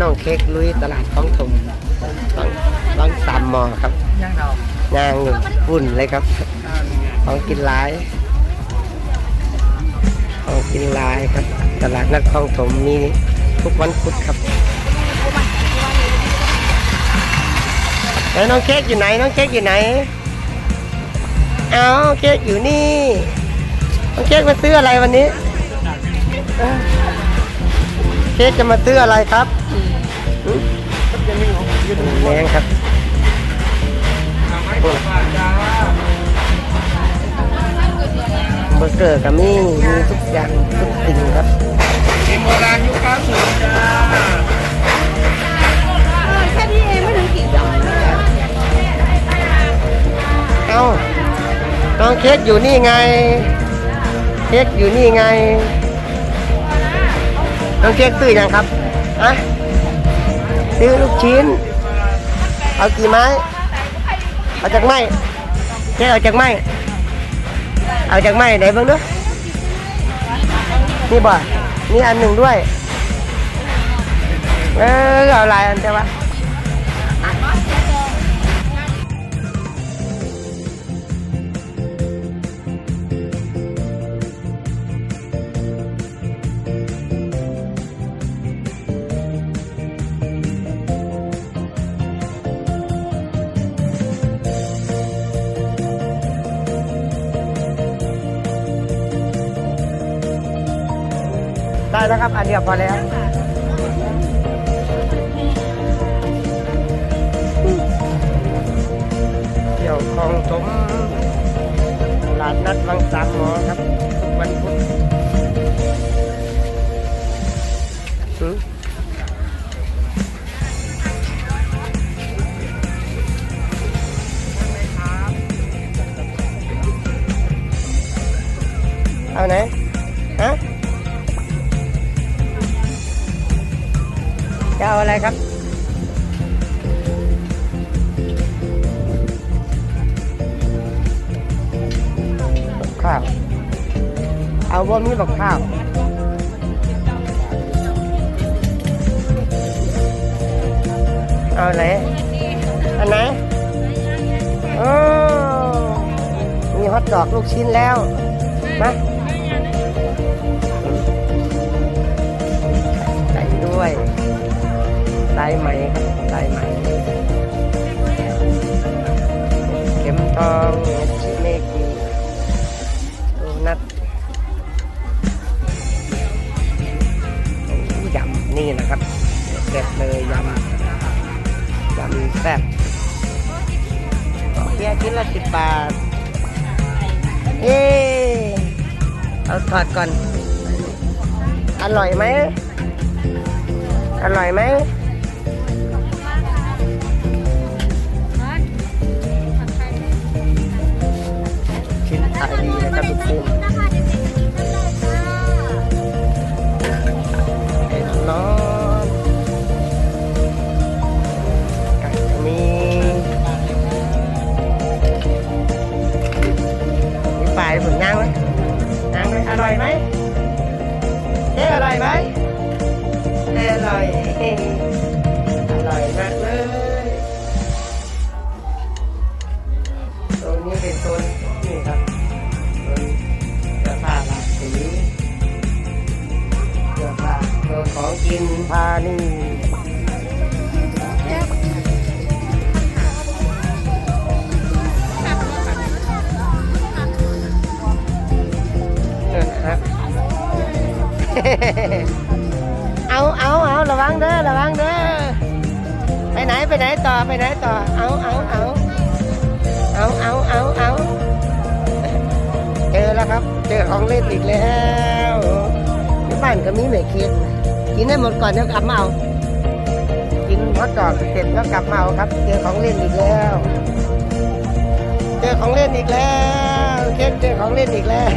น้องเค้กลุยตลาดของถมบางบางสามหมอครับย่างเราย่างวุ่นเลยครับของกินหลายของกินหลายครับ ตลาดนัดคลองถมมีทุกวันพุธครับแล้วน้องเค้กอยู่ไหน น้องเค้กอยู่ไหน เอาเค้กอยู่นี่ น้องเค้กมาซื้ออะไรวันนี้ เค้กจะมาซื้ออะไรครับหืมแมงครับเบอร์เกอร์ก็มีมีทุกอย่างทุกสิ่งครับทีโบราณยุคเก้าสิบจ้าแค่นี้เองไม่ถึงกี่ดอกเอ้าน้องเค้กอยู่นี่ไง เค้กอยู่นี่ไง น้องเค้กซื้อยังครับอะซื้อลูกชิ้น เอากี่ไม้ เอาจากไม้เค้กเอาจากไม้เอาจากไม้ไหนเบ้างเนาะนี่บ่นี่อันหนึ่งด้วย เออเอาลายอันเจ้าวะ ได้แล้วครับ อันเดียวพอแล้วเที่ยวคลองถมตลาดนัดวังสามหมอครับ วันพุธหือเอาไหน จะเอาอะไรครับ ข้าว เอาบ่มีบักข้าวเอาไหนอันไหนโอ้มีฮอตดอกลูกชิ้นแล้วมาายไหมครับสายไหมเข็มทองชิเมกิโดนัทยำนี่นะครับเด็ดเลยยำยำแซ่บเพียชิ้นละสิบบาท เย้เอาถอดก่อน อร่อยไหม อร่อยไหมาย ของกินพานี่เออครับเอาเอาเอาระวังเด้อระวังเด้อไปไหนไปไหนต่อไปไหนต่อ เอาเอาเอาเอาเอาเอาเอาเจอแล้วครับ เจอของเล่นอีกแล้วที่บ้านก็มีแม่เคียน กินให้หมดก่อนเดี๋ยวกลับมาเอากินฮอตดอกเสร็จแล้วกลับมาเอาครับ เจอของเล่นอีกแล้ว เจอของเล่นอีกแล้วเค้กเจอของเล่นอีกแล้ว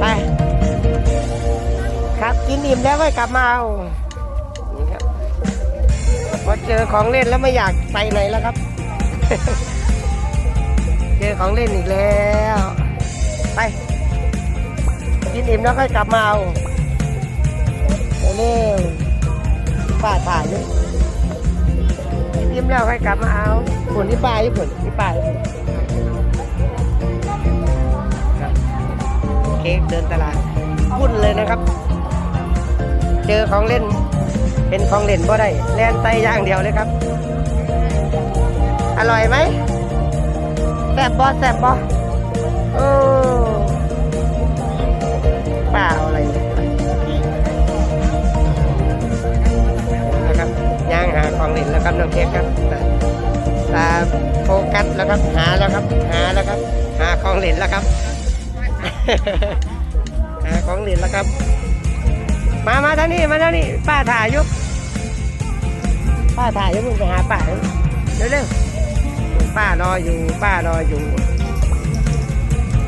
ไปครับกินอิ่มแล้วก็กลับมาเอานี่ครับพอเจอของเล่นแล้วไม่อยากไปไหนแล้วครับ เจอของเล่นอีกแล้ว ไป กินอิ่มแล้วค่อยกลับมาเอา เร็วถ่ายอยู่ยิ้มแล้วค่อยกลับมาเอาผลที่ป้าญี่ปุ่นที่ป้าญี่ปุ่นครับเค้กเดินตลาดวุ่นเลยนะครับ เจอของเล่น เป็นของเล่นบ่ได้แล่นไตอย่างเดียวเลยครับ อร่อยไหมแซ่บบ่แซ่บบ่โอ้ป้าเอาอะไร ครับน้องเค้กครับตาโฟกัสแล้วครับหาแล้วครับหาแล้วครับ หาของเล่นแล้วครับ หาของเล่นแล้วครับ มามาทางนี้มาทางนี้ป้าถ่ายยุบป้าถ่ายยุบมึงไปหาป้าเร็วเร็วๆป้ารออยู่ป้ารออยู่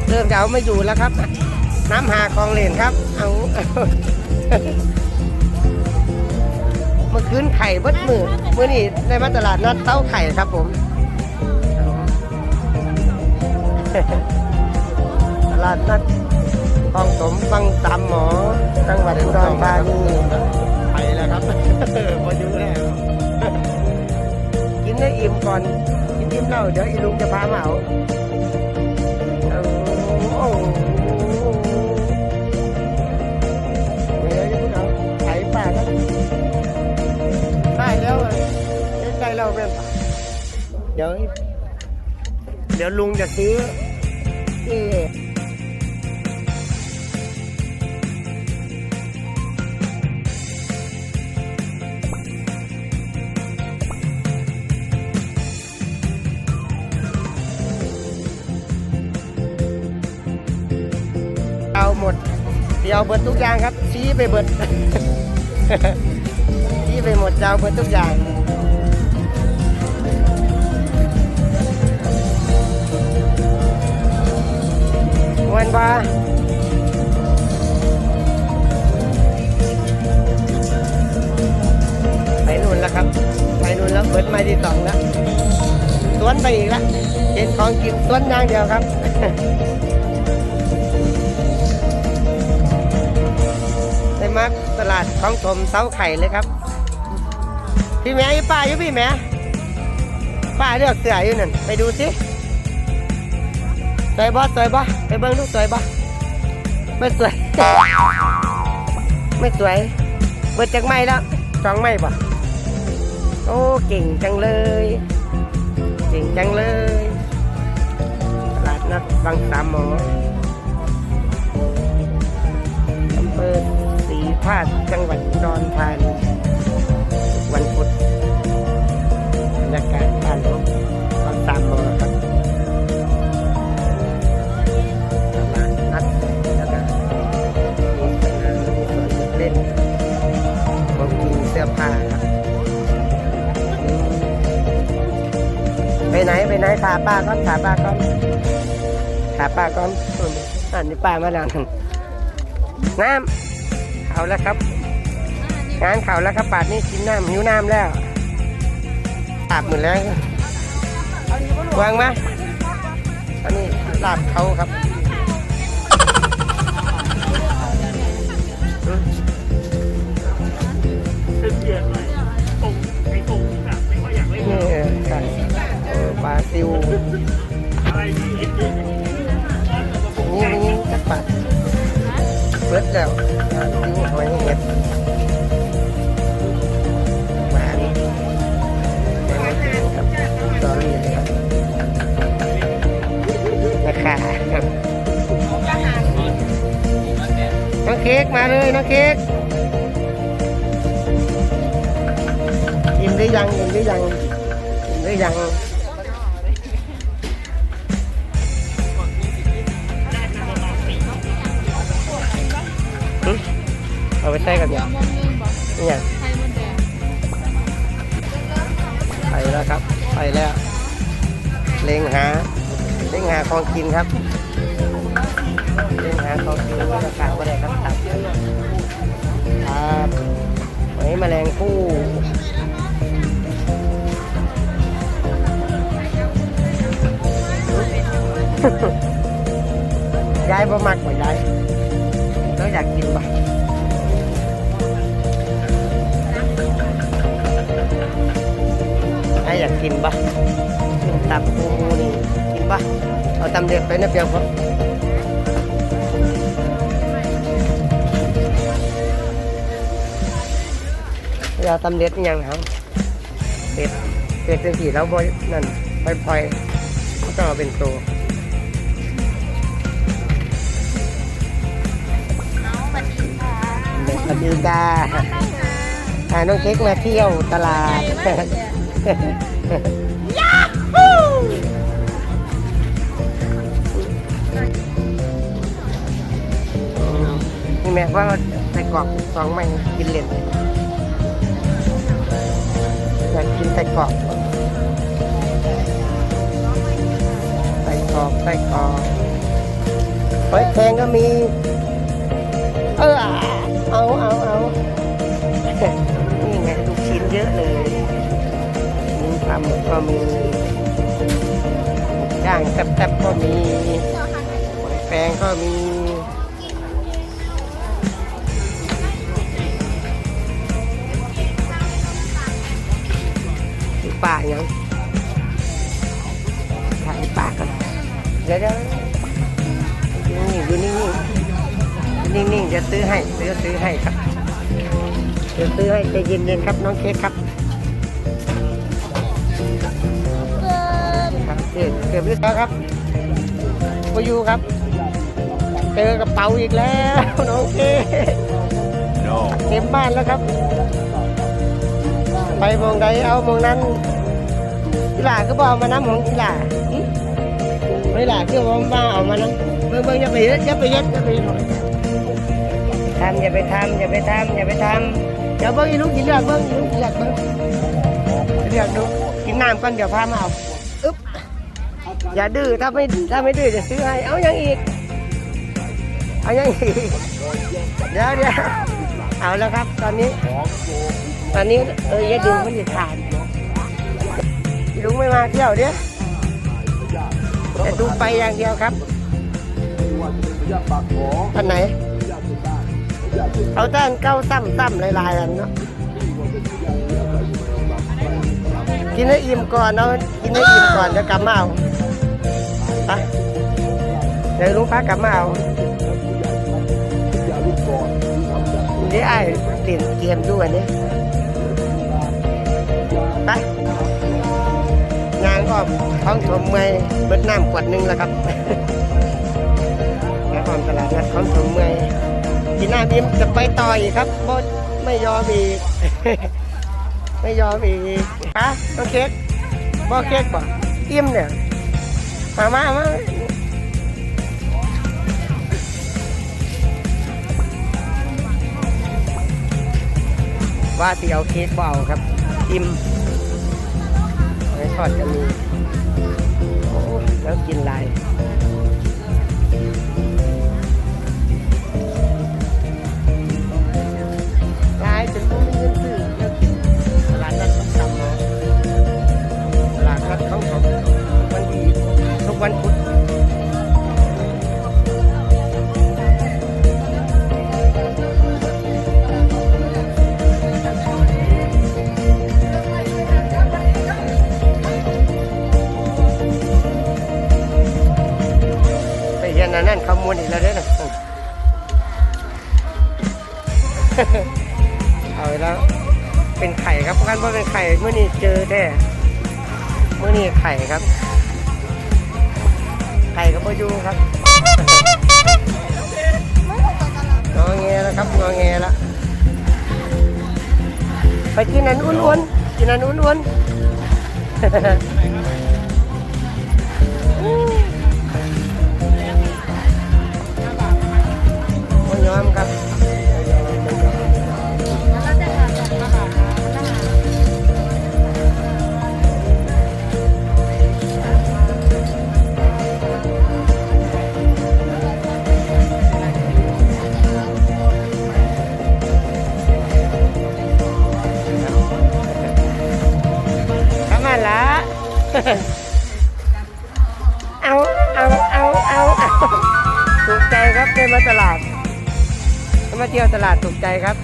เริ่มจะเอาไม่อยู่แล้วครับน้ำหาของเล่นครับ เอา คืนไข่เบิดมือเมื่อนี้ในมาตลาดนัดเต้าไข่ครับผม ตลาดนัดคลองสมบังสามหมอ จังหวัดอุดรธานีไปแล้วครับพอดูแล้วกินให้อิ่มก่อน กินอิ่มแล้วเดี๋ยวอีลุงจะพามาเอาเอา เดี๋ยว เดี๋ยวลุงจะซื้อที่เอาหมด เดี๋ยวเบิดทุกอย่างครับ ชี้ไปเบิดชี้ไปหมดเจะเอาเบิดทุกอย่าง มวนบาไปนู่นแล้วครับ ไปนู่นแล้วเบิดไม้ที่สองแล้วสวนไปอีกแล้วเห็นของกินสวนอย่างเดียวครับไปมักตลาดของชมเสาไข่เลยครับ พี่แม่อีป้าอยู่พี่แม่ป้าเลือกเสื้ออยู่นั่นไปดูสิ สวยบ่สวยบ่ไปเบิ่งดูสวยบ่ไม่สวย ไม่สวยเบิดจากไม้แล้วสองไม้บ่โอ้เก่งจังเลยเก่งจังเลยตลาดนัดบางสามหมออำเภอศรีพาดจังหวัดอุดรธานีวัน ไปไหนไปไหนขาป้าก่อนขาป้าก่อนขาป้าก่อนอืมอันนี้ป้ามาแล้วนั่นน้ำเอาแล้วครับ งานเขาแล้วครับบาดนี้กินน้ำหิวน้ำแล้วอาบหมดแล้ววางมาอันนี้ลาบเขาครับ เออบาซิลอะไรที่นี่นี่จักบาทเบิดแล้วบาซิล ใส่กันเนี่ยเนี่ยไปแล้วครับ ไปแล้ว เล็งหา เล็งหาของกินครับ เล่นหาของกินก็จะขาดก็ได้ครับตับครับหอยแมลงผู้ยายบ่มักบ่ยายเราอยากกินบ่ากกินปะตับปูนี่กินปะเอาตำเด็ดไปนะเปียวครับเราตำเด็ดยังครับเด็ดเด็ดเป็นสีแล้วบอยนั่นพลอยๆก็ต้องเอาเป็นตัวสวัสดีจ้าพาน้องเค้กมาเที่ยวตลาด นี่แม่ว่าใส่กรอกสองไม้กินเล่นอยากกินใส่กรอกใส่กรอกใส่กรอกหอยแครงก็มี เออเอาเอาเอานี่ไงลูกชิ้นเยอะเลย ปลาหมึกก็มีย่างแซ่บๆก็มีหอยแครงก็มีป่ายังถ่ายป่ากันเดี๋ยวเดี๋ยวนี่อยู่นี่นี่นิ่งๆเดี๋ยวซื้อให้เดี๋ยวซื้อให้ครับเดี๋ยวซื้อให้ใจเย็นๆครับน้องเค้กครับ เก็บเก็บเรียบร้อยครับพยูครับ เจอกระเป๋าอีกแล้วน้อเคเต็มบ้านแล้วครับ ไปมองใดเอามองนั้นอีหล่าก็บอกมาน้ำของอีหล่าไม่หล่าคือว่ามาเอามาน้ำเบิ่งเบิ่งอย่าไปเย็ดอย่าไปเย็ดอย่าไปย็ดทำอย่าไปทำอย่าไปทำอย่าไปทำเดี๋ยวเบิ้งอีลูกกินเลือกเบิ้งอีลูกกินเลือกเบิ้งเลือกดูกินน้ำก่อนเดี๋ยวพามาเอา อย่าดื้อถ้าไม่ถ้าไม่ดื้อจะซื้อให้ เอายังอีก เอายังอีก เดี๋ยวเดี๋ยวเอาแล้วครับ ตอนนี้ ตอนนี้เอออย่าดึงมันจะขาดอีลุงไม่มาเที่ยวเดี๋ยวจะดูไปอย่างเดียวครับอันไหน เอาด้านเก้าซ้ำซ้ำลายๆอันเนาะกินให้อิ่มก่อนเนาะกินให้อิ่มก่อนเดี๋ยวกลับมาเอา ไปเดี๋ยวลุงพักกลับมาเอาเดี๋ยวไอ้เล่นเกมด้วยนี่ไปงานก็ท้องถมเมอยเบิดน้ำขวดหนึงแล้วครับงานความตลาดนัดท้องถมเมอยกินน้ำอิ่มจะไปต่ออีกครับบดไม่ยอมอีกไม่ยอมอีกฮะน้อเคบอเค้กบ่อิ่มเนี่ย มามามาว่าที่เอาเค้กเบาครับ อิ่มไม่ทอดกันมีโอ้แล้วกินหลาย ไข่ครับ ไข่กับพยูครับงอแงแล้วครับงอแงแล้วไปกินอันอ้วนๆกินอันอ้วนๆโอ้ยอมครับ ตลาดถูกใจครับ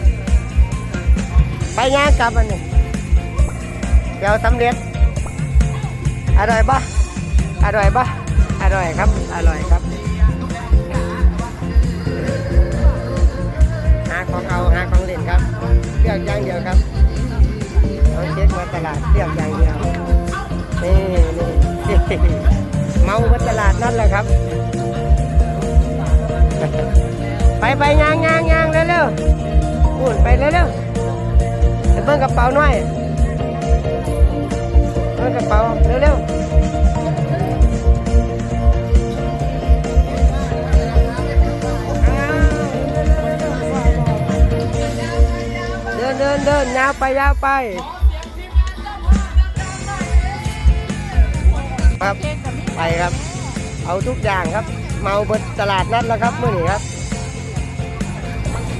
ไปย่างกลับอันนี้เดี๋ยวสำเร็จ อร่อยปะอร่อยปะอร่อยครับ อร่อยครับ หาของเอาหาของเล่นครับเลือกอย่างเดียวครับเอาเช็คมาตลาดเลือกอย่างเดียวนี่นี่เมามาตลาดนั่นแหละครับ ไปไปย่างย่างย่างเร็วเร็วๆพูดไปเร็วเร็วเบิ่งกระเป๋าหน่อยเบิ่งกระเป๋าเร็วเร็วๆเดินเดินเดินยาวไปยาวไปครับไปครับ เอาทุกอย่างครับ เมาบนตลาดนัดแล้วครับเมื่อนี้ครับ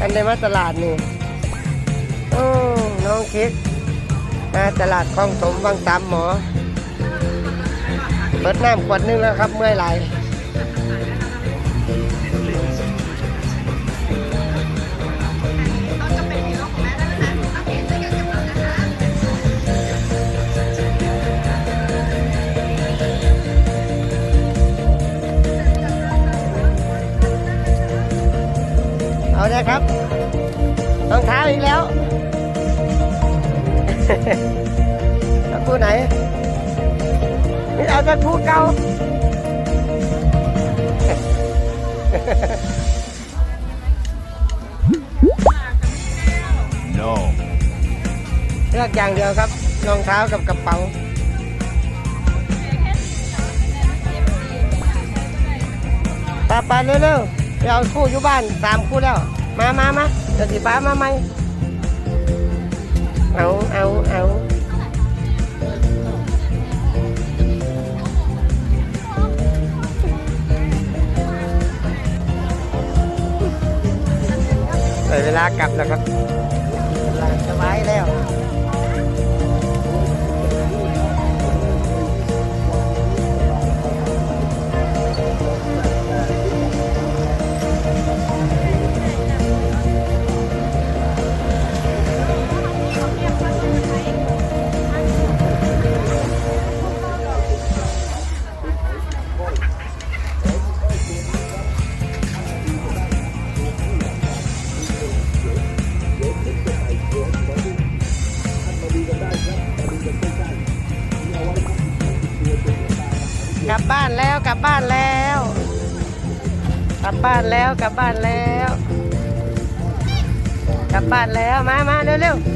กันได้มาตลาดนี่โอ้น้องคิดมาตลาดคลองสมวังสามหมอ เปิดน้ำขวดหนึงแล้วครับเมื่อยไหล เอาเลยครับรองเท้าอีกแล้วเอาคู่ไหนนี่เอาแต่คู่เก่า no เลือกอย่างเดียวครับรองเท้ากับกระเป๋าไปไปเร็วๆไป เอาคู่อยู่บ้านสามคู่แล้ว มามามาเดี๋ยวสีฟ้ามาใหมเอาเอาเอาได้เวลากลับแล้วครับสบายแล้วานแล้วกลับบ้านแล้ว กลับบ้านแล้วมามาเร็วๆ